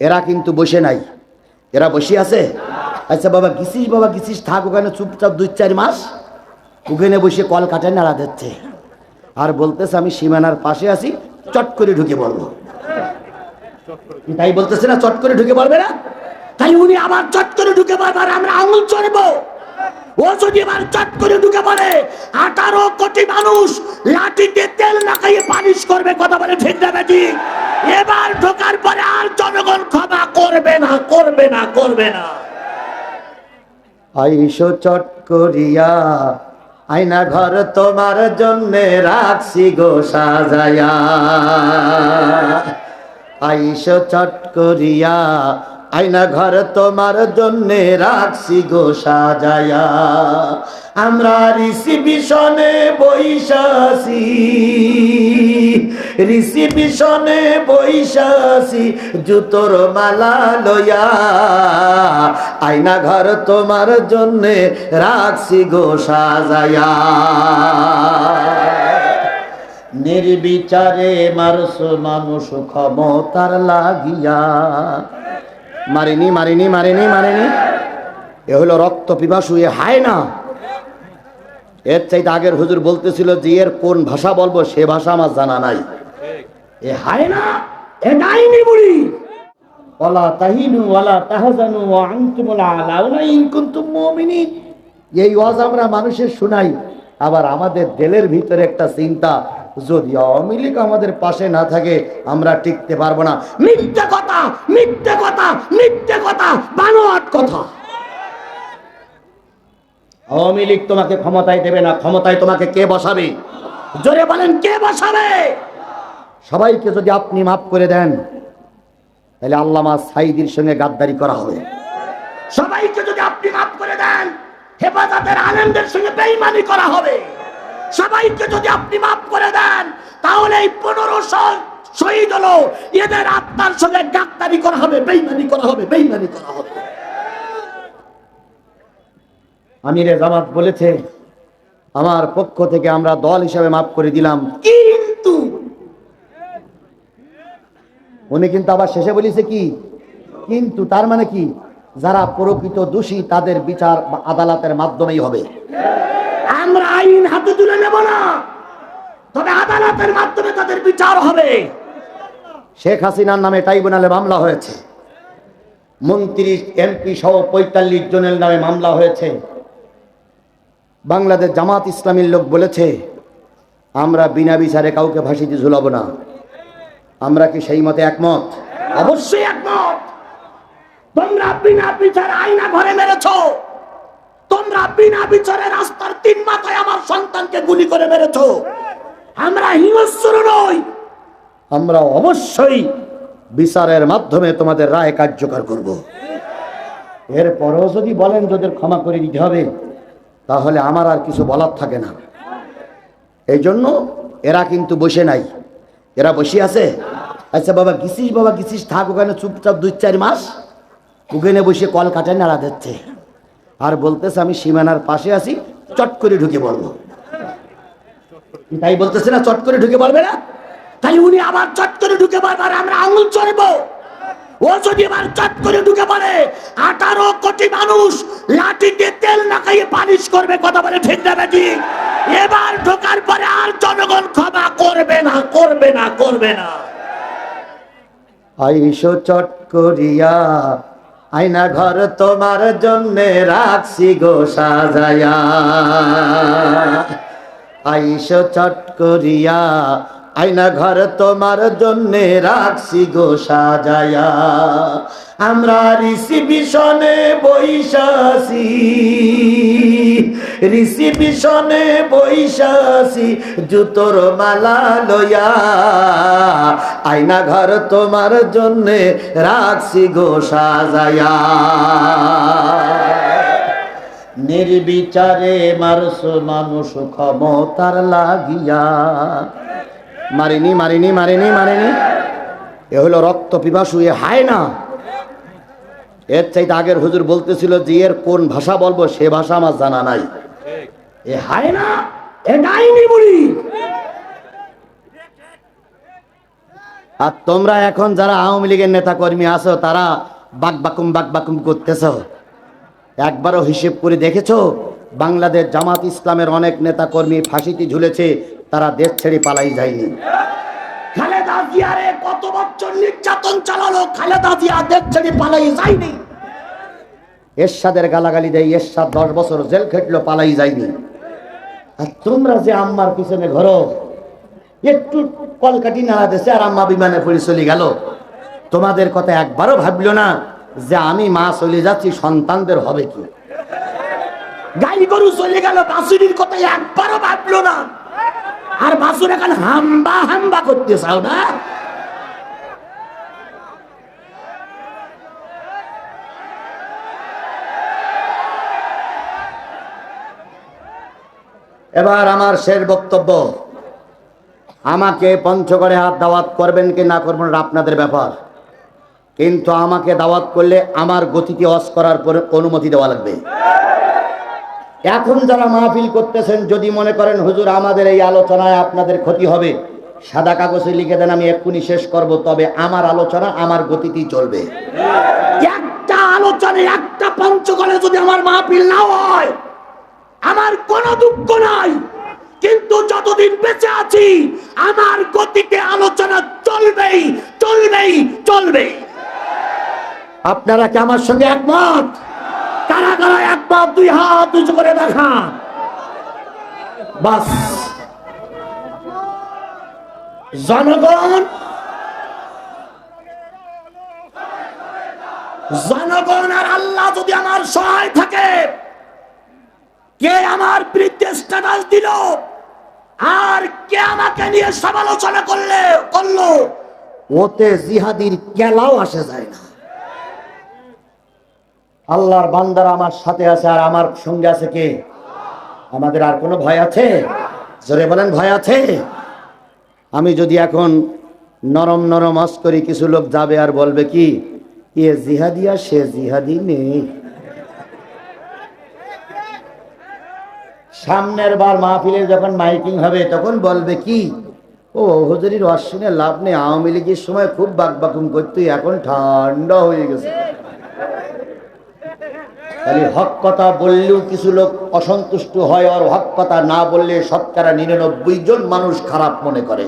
এরা কিন্তু বসে নাই। এরা বসে আছে? আচ্ছা বাবা গিসিস বাবা গিসিস থাক, ওখানে চুপচাপ দুই চার মাস। ওখানে বসে কল কাটে নাড়া দিচ্ছে। আর বলতেছে, আমি সীমানার পাশে আছি, চট করে ঢুকে পড়ব। তাই বলতেছে না, চট করে ঢুকে পড়বে না? তাই উনি আবার চট করে ঢুকে পড়বে আমরা আঙুল চড়বো। ও যদি এবার চট করে ঢুকে পড়ে, আঠারো কোটি মানুষ লাঠিতে তেল না খাইয়ে পানিশ করবে, কথা বলে ঠিক না এবার ঢোকার করবে না করবে না। আইসো চট করিয়া, আয়না ঘর তোমার জন্যে রাখছি গো সাজায়া। আইসো চট করিয়া আয়না ঘর তোমার জন্য রাখছি গো সাজায়া। আমরা রিসিবিশনে বৈশাসি রিসিবিশনে বৈশাসি জুতোর মালা লয়া আয়না ঘর তোমার জন্য রাখছি গো সাজায়া। নির্বিচারে মারস মানুষ ক্ষমতার লাগিয়া। মারিনি মারিনি মারিনি মারিনি। এ হলো রক্ত পিপাসু, এ হায় না। এর চাইতে আগের হুজুর বলতেছিল যে, এর কোন ভাষা বলব, সে ভাষা আমার জানা নাই। এ হায় না, এ ডাইনি বুড়ি। ওয়ালা তাহিনু, ওয়ালা তাহজানু, ওয়া আনতুমুল আলাউনা ইন কুনতুম মুমিনিন। এই ওয়াজ আমরা মানুষের শুনাই, আবার আমাদের দেলের ভিতরে একটা চিন্তা যদি আওয়ামী লীগ আমাদের পাশে না থাকে, আমরা টিকতে পারব না। মিথ্যে কথা মিথ্যে কথা মিথ্যে কথা, বানোয়াট কথা। আওয়ামী লীগ তোমাকে ক্ষমতায় দেবে না, ক্ষমতায় তোমাকে কে বসাবে? জোরে বলেন, কে বসাবে? সবাইকে যদি আপনি মাফ করে দেন, তাহলে আল্লামা সাইদির সঙ্গে গাদ্দারি করা হবে। সবাইকে যদি আপনি মাফ করে দেন, হেফাজতের আনন্দের সঙ্গে বেইমানি করা হবে। সবাইকে যদি আপনি মাফ করে দেন তাহলে এই পনেরো শহীদ হলো। এদের আত্মার সঙ্গে গাদ্দারি করা হবে, বেইমানি করা হবে, বেইমানি করা হবে। আমিরে জামাত বলেছে, আমার পক্ষ থেকে আমরা দল হিসাবে মাফ করে দিলাম। কিন্তু উনি কিন্তু আবার শেষে বলেছে কি? কিন্তু তার মানে কি? যারা প্রকৃত দোষী, তাদের বিচার আদালতের মাধ্যমেই হবে। আমরা আইন হাতে তুলে নেব না। তবে আদালতের মাধ্যমে তাদের বিচার হবে। শেখ হাসিনার নামে ট্রাইব্যুনালে মামলা হয়েছে। মন্ত্রী এমপি সহ পঁয়তাল্লিশ জনের নামে মামলা হয়েছে। বাংলাদেশ জামাত ইসলামীর লোক বলেছে আমরা বিনা বিচারে কাউকে ফাঁসিতে ঝুলাবো না। আমরা কি সেই মতে একমত? অবশ্যই একমত। তোমরা বিনা বিচারে আইনা ঘরে মেরেছ। তোমরা বিনা বিচারে রাস্তার তিন মাথায় আমার সন্তানকে গুলি করে মেরেছ। আমরা হিংস্র নই। আমরা অবশ্যই বিচারের মাধ্যমে তোমাদের রায় কার্যকর করব। এরপরেও যদি বলেন যদি ক্ষমা করে দিতে হবে, তাহলে আমার আর কিছু বলার থাকে না। এই জন্য এরা কিন্তু বসে নাই। এরা বসে আছে। আচ্ছা বাবা, গিসিস বাবা, গিসিস, থাক ওখানে চুপচাপ দুই চার মাস। ওখানে বসে কল কাটে নাড়া দিচ্ছে। আর বলতেছে আমি সীমানার পাশে আছি, চট করে ঢুকে পড়ব। তাই বলতেছে না, চট করে ঢুকে পড়বে না? তাই উনি আবার চট করে ঢুকে আর আমরা আঙুল চড়বো। ও যদি চট করে ঢুকে পড়ে, আঠারো কোটি মানুষ তেল না খাইয়ে করবে, কথা বলে ঠিক না বেটি? এবার ঢোকার পরে আর জনগণ ক্ষমা করবে না করবে না করবে না। আইসো চট করিয়া, আয়না ঘর তোমার জন্য রাখছি গো সাজায়া। আইসো চট করিয়া, আয়না ঘর তোমার জন্য রাখছি গো সাজায়া। আমরা রিসিবিশনে বৈশাসি রিসিবিশনে বৈশাসি জুতোর মালা লয়া আয়না ঘর তোমার জন্য রাখছি গো সাজায়া। নির্বিচারে মারস মানুষ ক্ষমতার লাগিয়া। মারিনি মারিনি মারিনি মারিনি। এ হলো রক্ত পিপাসু, এ হায় না। এর চাইতে আগের হুজুর বলতেছিল যে, এর কোন ভাষা বলব, সে ভাষা আমার জানা নাই। এ হায় না, এ ডাইনি আর তোমরা এখন যারা আওয়ামী লীগের নেতা কর্মী আছো, তারা বাক বাকুম বাক বাকুম করতেছ। একবারও হিসেব করে দেখেছ? বাংলাদেশ জামাত ইসলামের অনেক নেতা কর্মী ফাঁসিতে ঝুলেছে, তারা দেশ ছেড়ে পালাই যায়নি। খালেদা বছর খালেদা দেশ ছেড়ে যায়নি। এরশাদের গালাগালি দেয় দশ বছর জেল খেটলো যায়নি। আর তোমরা যে আম্মার পিছনে ঘরো, একটু কলকাটি নাড়া দেশে আর আম্মা বিমানে গেল। তোমাদের কথা একবারও ভাবলো না। যে আমি মা চলে যাচ্ছি, সন্তানদের হবে কি? গাই গরু চলে গেল বাসুরির কথা একবারও ভাবলো না। আর বাসুর এখন হাম্বা হাম্বা করতে চাও না এবার আমার শেষ বক্তব্য। আমাকে পঞ্চগড়ে হাত দাওয়াত করবেন কি না করবেন, আপনাদের ব্যাপার। কিন্তু আমাকে দাওয়াত করলে আমার গতিকে অস করার অনুমতি দেওয়া লাগবে। এখন যারা মাহফিল করতেছেন, যদি মনে করেন, হুজুর, আমাদের এই আলোচনায় আপনাদের ক্ষতি হবে, সাদা কাগজে লিখে দেন, আমি এক্ষুনি শেষ করব। তবে আমার আলোচনা আমার গতিতেই চলবে। একটা আলোচনায় একটা পঞ্চগড়ে যদি আমার মাহফিল না হয়, আমার কোনো দুঃখ নাই। কিন্তু যতদিন বেঁচে আছি, আমার গতিতে আলোচনা চলবেই চলবেই চলবেই। আপনারা কি আমার সঙ্গে একমত? কারা কারা একমত? দুই হাত উঁচু করে দেখা বাস। জনগণ জনগণ আর আল্লাহ যদি আমার সহায় থাকে, কে আমার বিরুদ্ধে স্ট্যাটাস দিল, আর কে আমাকে নিয়ে সমালোচনা করলে, করল, ওতে জিহাদির কেলাও আসে যায় না। আল্লাহর বান্দারা আমার সাথে আছে আর আমার সঙ্গে আছে কে? আমাদের আর কোনো ভয় আছে? জোরে বলেন, ভয় আছে? আমি যদি এখন নরম নরম অস করি, কিছু লোক যাবে আর বলবে কি, এ জিহাদিয়া সে জিহাদি নেই। সামনের বার মাহফিলে যখন মাইকিং হবে, তখন বলবে কি, ও হুজুরির অশ্বিনে লাভ নেই, আওয়ামী লীগের সময় খুব বাকবাকুম করতো, এখন ঠান্ডা হয়ে গেছে। তাহলে হক কথা বললেও কিছু লোক অসন্তুষ্ট হয়, আর হক কথা না বললে শতকরা নিরানব্বই জন মানুষ খারাপ মনে করে।